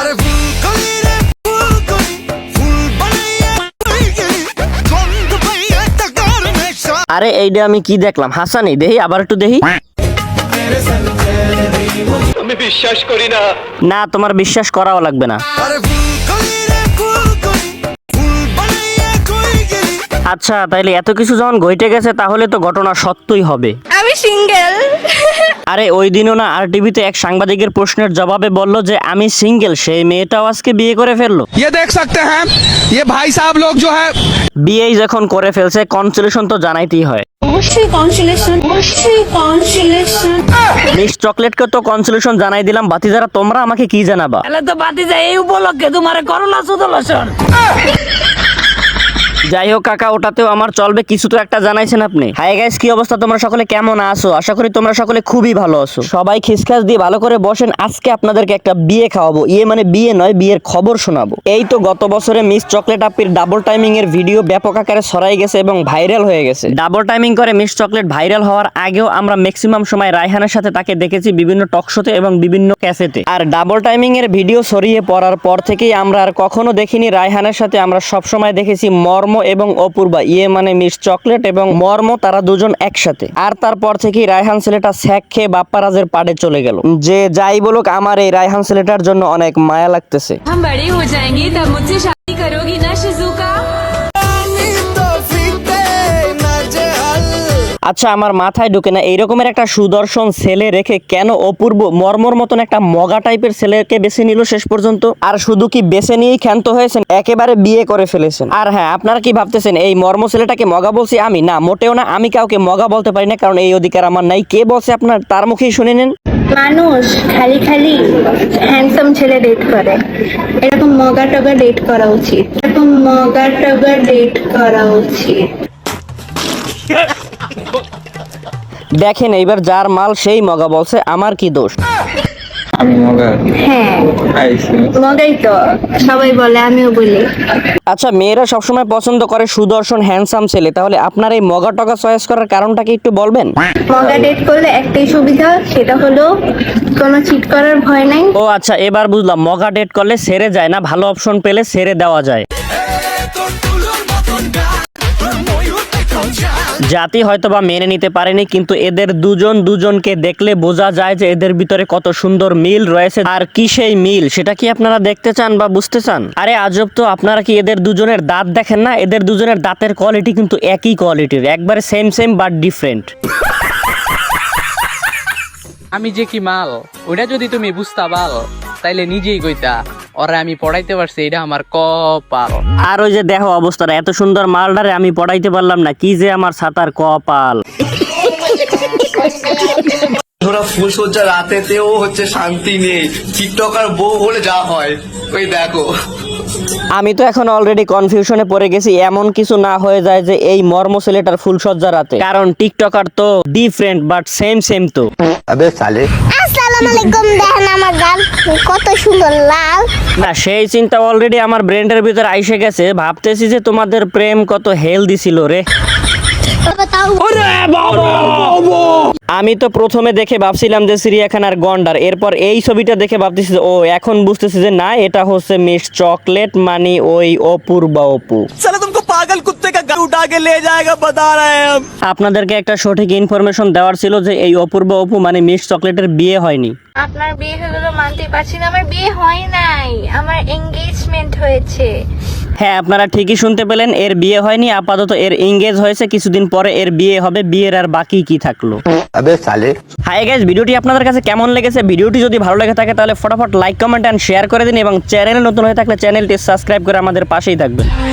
আরে রে ফুলকলি ফুল বানাইয়া গন্ধ পাইয়া টাকার নেশা। আরে এইটা আমি কি দেখলাম? হাসানি দেহি আবার একটু দেহি। আমি বিশ্বাস করি না। তোমার বিশ্বাস করাও লাগবে না। আরে ফুলকলি রে ফুলকলি ফুল বানাইয়া তুই গেলি আচ্ছা তাইলে এত কিছু যখন ঘটে গেছে তাহলে তো ঘটনা সত্যই হবে। আমি সিঙ্গেল। আরে ওই দিনও না আর টিভিতে এক সাংবাদিকের প্রশ্নের জবাবে বলল যে আমি সিঙ্গেল সেই মেয়েটাও আজকে বিয়ে করে ফেললো ये देख सकते हैं ये भाई साहब लोग जो है বিয়েই যখন করে ফেলছে কনসোলেশন তো জানাইতেই হয় অবশ্যই কনসুলেশন অবশ্যই কনসুলেশন মিস চকলেটকে তো কনসোলেশন জানাই দিলাম বাতি যারা তোমরা আমাকে কি জানাবা তাহলে তো বাতি যায় এই উপলক্ষে তোমার করোনা সুদলসন যাই হোক কাকা ওটাতেও আমার চলবে কিছু তো একটা জানাইছেন আপনি। হাই গাইস কি অবস্থা? তোমরা সকলে কেমন আছো? আশা করি তোমরা সকলে খুবই ভালো আছো। সবাই খিসখাস দিয়ে ভালো করে বসেন আজকে আপনাদেরকে একটা বিয়ে খাওয়াবো। ইয়ে মানে বিয়ে নয় বিয়ের খবর শোনাবো। এই তো গত বছরে মিস চকলেট আপির ডাবল টাইমিং এর ভিডিও ব্যাপক আকারে ছড়াই গেছে এবং ভাইরাল হয়ে গেছে। ডাবল টাইমিং করে মিস চকলেট ভাইরাল হওয়ার আগেও আমরা ম্যাক্সিমাম সময় রায়হানের সাথে তাকে দেখেছি বিভিন্ন টক শোতে এবং বিভিন্ন ক্যাসেটে আর ডাবল টাইমিং এর ভিডিও ছড়িয়ে পড়ার পর থেকেই আমরা আর কখনো দেখিনি রায়হানের সাথে আমরা সব সময় দেখেছি মর্ম এবং অপূর্বা ইয়ে মানে মিস চকলেট এবং মর্ম, তারা দুজন একসাথে। আর তারপর থেকেই রায়হান ছেলেটা স্যাক খেয়ে বাপ্পারাজের পাড়ে চলে গেল। যে যাই বলুক, আমার এই রায়হান ছেলেটার জন্য অনেক মায়া লাগতেছে। করোগি না শিজুকা আচ্ছা আমার মাথায় ঢুকে না, এইরকমের একটা সুদর্শন ছেলে রেখে কেন অপূর্ব মর্মর মতন একটা মগা টাইপের ছেলেকে বেছে নিল শেষ পর্যন্ত? আর শুধু কি বেছে নিয়েই ক্ষান্ত হয়েছেন? একেবারে বিয়ে করে ফেলেছেন। আর হ্যাঁ আপনারা কি ভাবতেছেন, এই মর্ম ছেলেটাকে মগা বলছি আমি? না, মোটেও না, আমি কাউকে মগা বলতে পারি না, কারণ এই অধিকার আমার নাই। কে বলছে আপনার? তার মুখেই শুনে নেন। মানুষ খালি খালি হ্যান্ডসাম ছেলে ডেট করে। এরকম মগা টগা ডেট করা উচিত। এরকম মগা টগা ডেট করা উচিত। দেখেন এইবার যার মাল সেই মগা বলছে আমার কি দোষ? হ্যাঁ। মগাই তো সবাই বলে আমিও বলি। আচ্ছা মেয়েরা সবসময় পছন্দ করে সুদর্শন হ্যান্ডসাম ছেলে। তাহলে আপনার এই মগা টগা চয়েস করার কারণটা কি একটু বলবেন? মগা ডেট করলে একটাই সুবিধা সেটা হলো কোনো চিট করার ভয় নাই। ও আচ্ছা এবার বুঝলাম মগা ডেট করলে সেরে যায় না ভালো অপশন পেলে সেরে দেওয়া যায়। জাতি হয়তো বা মেনে নিতে পারেনি, কিন্তু এদের দুজন দুজনকে দেখলে বোঝা যায় যে এদের ভিতরে কত সুন্দর মিল রয়েছে। আর কি সেই মিল, সেটা কি আপনারা দেখতে চান বা বুঝতে চান? আরে আজব তো, আপনারা কি এদের দুজনের দাঁত দেখেন না? এদের দুজনের দাঁতের কোয়ালিটি কিন্তু একই কোয়ালিটির একবারে সেম সেম বাট ডিফারেন্ট আমি যে কি মাল ওটা যদি তুমি বুঝতা পাল তাইলে নিজেই কইতা ওরা আমি পড়াইতে পারছি এটা আমার কপাল। আর ওই যে দেখো অবস্থাটা এত সুন্দর মালটারে আমি পড়াইতে পারলাম না কি যে আমার সাতার কপাল। ওরা ফুলসজ্জা রাতেতেও হচ্ছে শান্তি নেই। টিকটকার বউ হলে যা হয় ওই দেখো। আমি তো এখন অলরেডি কনফিউশনে পড়ে গেছি এমন কিছু না হয়ে যায় যে এই মর্ম ছেলেটার ফুলসজ্জা রাতে। কারণ টিকটকার তো ডিফারেন্ট বাট সেম সেম তো। সেই চিন্তা অলরেডি আমার ব্রেন্ডের ভিতরে আইসে গেছে। ভাবতেছি যে তোমাদের প্রেম কত হেলদি ছিল রে। আমি তো প্রথমে দেখে ভাবছিলাম যে সিরিয়াখানার গন্ডার। এরপর এই ছবিটা দেখে ভাবতেছি ও এখন বুঝতেছি যে না এটা হচ্ছে মিস চকলেট মানি ওই অপূর্বা অপু। का घर उठा के ले जाएगा बता रहे हैं हम আপনাদেরকে একটা সঠিক ইনফরমেশন দেওয়ার ছিল যে এই অপূর্ব অপু মানে মিস চকলেটের বিয়ে হয়নি আপনার বিয়ে হলো তো মানতে পারছি না আমার বিয়ে হয় নাই আমার এঙ্গেজমেন্ট হয়েছে হ্যাঁ আপনারা ঠিকই শুনতে পেলেন এর বিয়ে হয়নি আপাতত এর এঙ্গেজ হয়েছে কিছুদিন পরে এর বিয়ে হবে বিয়ের আর বাকি কি থাকলো হাই গাইজ ভিডিওটি আপনাদের কাছে কেমন লেগেছে ভিডিওটি যদি ভালো লেগে থাকে তাহলে ফটাফট লাইক কমেন্ট এন্ড শেয়ার করে দিন এবং চ্যানেলে নতুন হয়ে থাকলে চ্যানেলটি সাবস্ক্রাইব করে আমাদের পাশেই থাকবেন